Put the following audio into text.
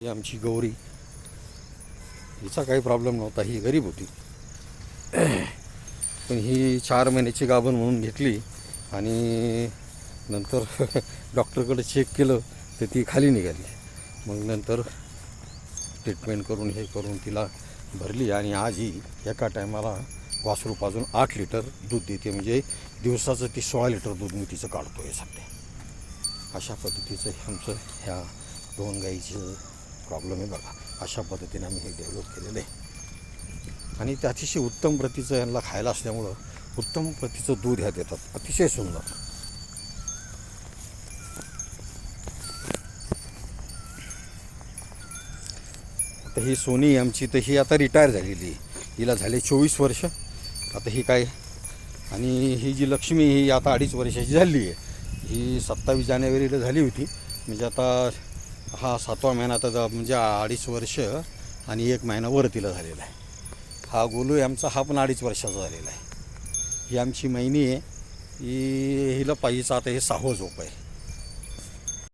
ही आमची गौरी. हिचा काही प्रॉब्लेम नव्हता ही गरीब होती. पण ही चार महिन्याची गाभण म्हणून घेतली आणि नंतर डॉक्टरकडे चेक केलं तर ती खाली निघाली. मग नंतर ट्रीटमेंट करून हे करून तिला भरली आणि आज ही एका टायमाला वासरू पाजून आठ लिटर दूध देते. म्हणजे दिवसाचं ती सोळा लिटर दूध मी तिचं काढतो आहे सध्या. अशा पद्धतीचं आमचं ह्या दोन गाईचं प्रॉब्लेम आहे बघा. अशा पद्धतीने आम्ही हे डेव्हलप केलेलं आहे. आणि ते अतिशय उत्तम प्रतीचं यांना खायला असल्यामुळं उत्तम प्रतीचं दूध ह्या देतात. अतिशय सुंदर. आता ही सोनी आमची तर ही आता रिटायर झालेली आहे. हिला झाले चोवीस वर्ष. आता ही काय? आणि ही जी लक्ष्मी ही आता अडीच वर्षाची झाली आहे. ही सत्तावीस जानेवारीला झाली होती. म्हणजे आता हा सातवा महिना आता म्हणजे अडीच वर्ष आणि एक महिना वरतीला झालेला आहे. हा गोलू आहे आमचा हा पण अडीच वर्षाचा झालेला आहे. ही आमची महिनी आहे. ही हिला पाहिजेचं आता हे सहावं झोप आहे.